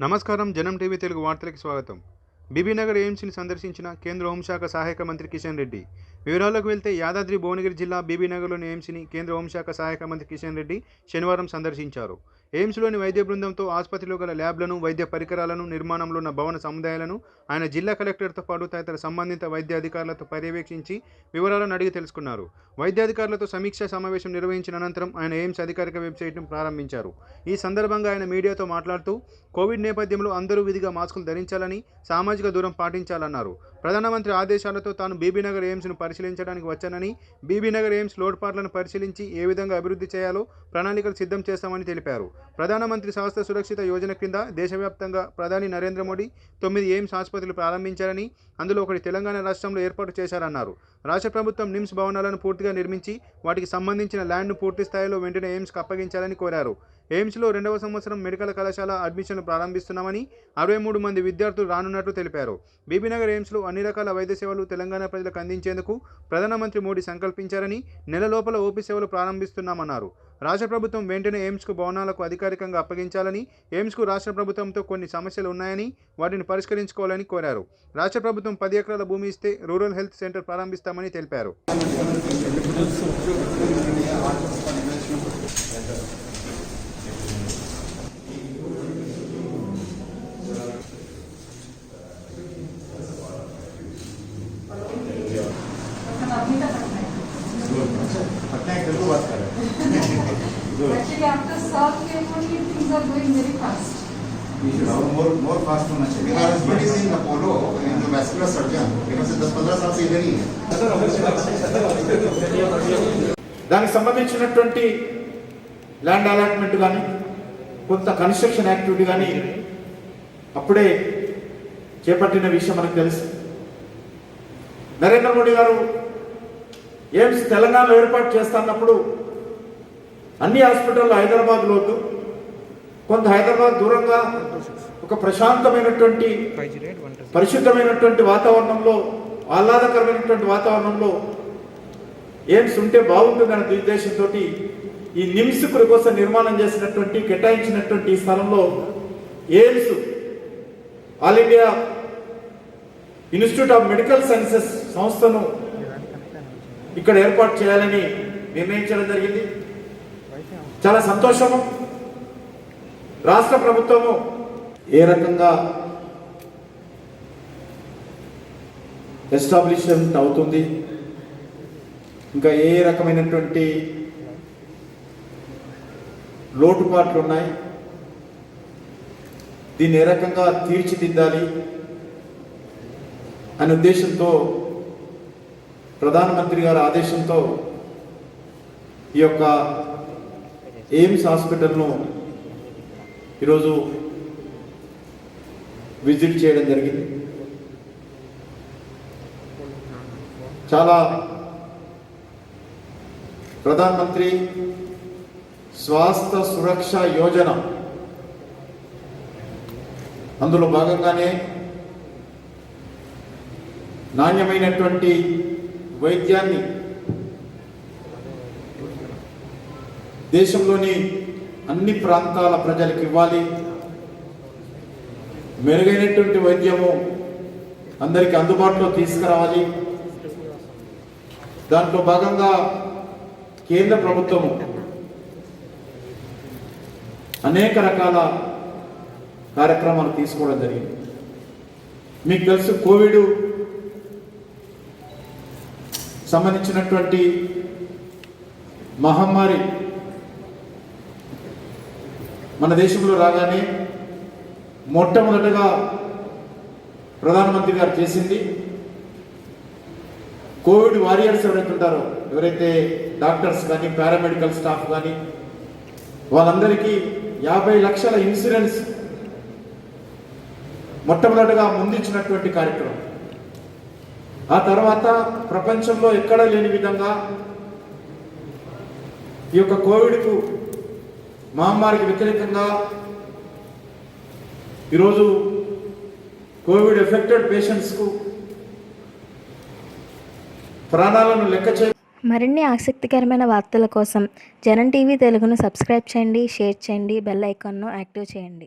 నమస్కారం జనం టీవీ తెలుగు వార్తలకు స్వాగతం. బీబీనగర్ ఎయిమ్స్ని సందర్శించిన కేంద్ర హోంశాఖ సహాయక మంత్రి కిషన్ రెడ్డి వివరాల్లోకి వెళ్తే యాదాద్రి భువనగిరి జిల్లా బీబీనగర్లోని ఎయిమ్స్ని కేంద్ర హోంశాఖ సహాయక మంత్రి కిషన్ రెడ్డి శనివారం సందర్శించారు. ఎయిమ్స్లోని వైద్య బృందంతో ఆసుపత్రిలో గల ల్యాబ్లను వైద్య పరికరాలను నిర్మాణంలో ఉన్న భవన సముదాయాలను ఆయన జిల్లా కలెక్టర్తో పాటు తదితర సంబంధిత వైద్య అధికారులతో పర్యవేక్షించి వివరాలను అడిగి తెలుసుకున్నారు. వైద్యాధికారులతో సమీక్షా సమావేశం నిర్వహించిన అనంతరం ఆయన ఎయిమ్స్ అధికారిక వెబ్సైట్ను ప్రారంభించారు. ఈ సందర్భంగా ఆయన మీడియాతో మాట్లాడుతూ కోవిడ్ నేపథ్యంలో అందరూ విధిగా మాస్కులు ధరించాలని సామాజిక దూరం పాటించాలన్నారు. ప్రధానమంత్రి ఆదేశాలతో తాను బీబీనగర్ ఎయిమ్స్ను పరిశీలించడానికి వచ్చానని బీబీనగర్ ఎయిమ్స్ లోటుపాట్లను పరిశీలించి ఏ విధంగా అభివృద్ధి చేయాలో ప్రణాళికలు సిద్ధం చేస్తామని తెలిపారు. ప్రధానమంత్రి స్వాస్థ్య సురక్షిత యోజన కింద దేశవ్యాప్తంగా ప్రధాని నరేంద్ర మోడీ తొమ్మిది ఎయిమ్స్ ఆసుపత్రులు ప్రారంభించారని అందులో ఒకటి తెలంగాణ రాష్ట్రంలో ఏర్పాటు చేశారన్నారు. రాష్ట్ర ప్రభుత్వం నిమ్స్ భవనాలను పూర్తిగా నిర్మించి వాటికి సంబంధించిన ల్యాండ్ను పూర్తి స్థాయిలో వెంటనే ఎయిమ్స్కి అప్పగించాలని కోరారు. ఎయిమ్స్లో రెండవ సంవత్సరం మెడికల్ కళాశాల అడ్మిషన్లు ప్రారంభిస్తున్నామని అరవై మూడు మంది విద్యార్థులు రానున్నట్లు తెలిపారు. బీబీనగర్ ఎయిమ్స్లో అన్ని రకాల వైద్య సేవలు తెలంగాణ ప్రజలకు అందించేందుకు ప్రధానమంత్రి మోడీ సంకల్పించారని నెల లోపల ఓపీ సేవలు ప్రారంభిస్తున్నామన్నారు. రాష్ట్ర ప్రభుత్వం వెంటనే ఎయిమ్స్కు భవనాలకు అధికారికంగా అప్పగించాలని ఎయిమ్స్కు రాష్ట్ర ప్రభుత్వంతో కొన్ని సమస్యలు ఉన్నాయని వాటిని పరిష్కరించుకోవాలని కోరారు. రాష్ట్ర ప్రభుత్వం పది ఎకరాల భూమి ఇస్తే రూరల్ హెల్త్ సెంటర్ ప్రారంభిస్తామని తెలిపారు. पटना एक तेलुगु बात कर रहे हैं Actually, after South came only, things are going very fast. More more fast होना चाहिए बिकॉज मेडिसिन सिंह अपोलो जो वैस्कुलर सर्जन लेकिन से दस पंद्रह साल से इधर ही है దానికి సంబంధించినటువంటి ల్యాండ్ అలాట్మెంట్ కానీ కొంత కన్స్ట్రక్షన్ యాక్టివిటీ కానీ అప్పుడే చేపట్టిన విషయం మనకు తెలుసు నరేంద్ర మోడీ గారు ఎయిమ్స్ తెలంగాణలో ఏర్పాటు చేస్తున్నప్పుడు అన్ని హాస్పిటల్లో హైదరాబాద్లో వద్దు. కొంత హైదరాబాద్ దూరంగా ఒక ప్రశాంతమైనటువంటి పరిశుద్ధమైనటువంటి వాతావరణంలో ఆహ్లాదకరమైనటువంటి వాతావరణంలో ఎయిమ్స్ ఉంటే బాగుంటుందనే ఉద్దేశంతో ఈ నిమిషకుల కోసం నిర్మాణం చేసినటువంటి కేటాయించినటువంటి ఈ స్థలంలో AIIMS all India institute of medical sciences సంస్థను ఇక్కడ ఏర్పాటు చేయాలని నిర్ణయించడం జరిగింది. చాలా సంతోషము. రాష్ట్ర ప్రభుత్వము ఏ రకంగా ఎస్టాబ్లిష్మెంట్ అవుతుంది ఇంకా ఏ రకమైనటువంటి లోటుపాట్లు ఉన్నాయి దీన్ని ఏ రకంగా తీర్చిదిద్దాలి అనే ఉద్దేశంతో ప్రధానమంత్రి గారి ఆదేశంతో ఈ యొక్క ఎయిమ్స్ హాస్పిటల్ను ఈరోజు విజిట్ చేయడం జరిగింది. చాలా ప్రధానమంత్రి స్వాస్థ్య సురక్ష యోజన అందులో భాగంగానే నాణ్యమైనటువంటి వైద్యాన్ని దేశంలోని అన్ని ప్రాంతాల ప్రజలకు ఇవ్వాలి. మెరుగైనటువంటి వైద్యము అందరికీ అందుబాటులో తీసుకురావాలి. దాంట్లో భాగంగా కేంద్ర ప్రభుత్వము అనేక రకాల కార్యక్రమాలు తీసుకోవడం జరిగింది. మీకు తెలుసు కోవిడ్ సంబంధించినటువంటి మహమ్మారి మన దేశంలో రాగానే మొట్టమొదటగా ప్రధానమంత్రి గారు చేసింది కోవిడ్ వారియర్స్ ఎవరైతే ఉంటారో ఎవరైతే డాక్టర్స్ కానీ పారామెడికల్ స్టాఫ్ కానీ వాళ్ళందరికీ యాభై లక్షల ఇన్సూరెన్స్ మొట్టమొదటగా ముందించినటువంటి కార్యక్రమం. ఆ తర్వాత ప్రపంచంలో ఎక్కడ లేని విధంగా ఈ యొక్క కోవిడ్కు మహమ్మారికి వ్యతిరేకంగా ఈరోజు కోవిడ్ ఎఫెక్టెడ్ పేషెంట్స్కు ప్రాణాలను లెక్క చే మరిన్ని ఆసక్తికరమైన వార్తల కోసం జనం టీవీ తెలుగును సబ్స్క్రైబ్ చేయండి షేర్ చేయండి బెల్ ఐకాన్ను యాక్టివ్ చేయండి.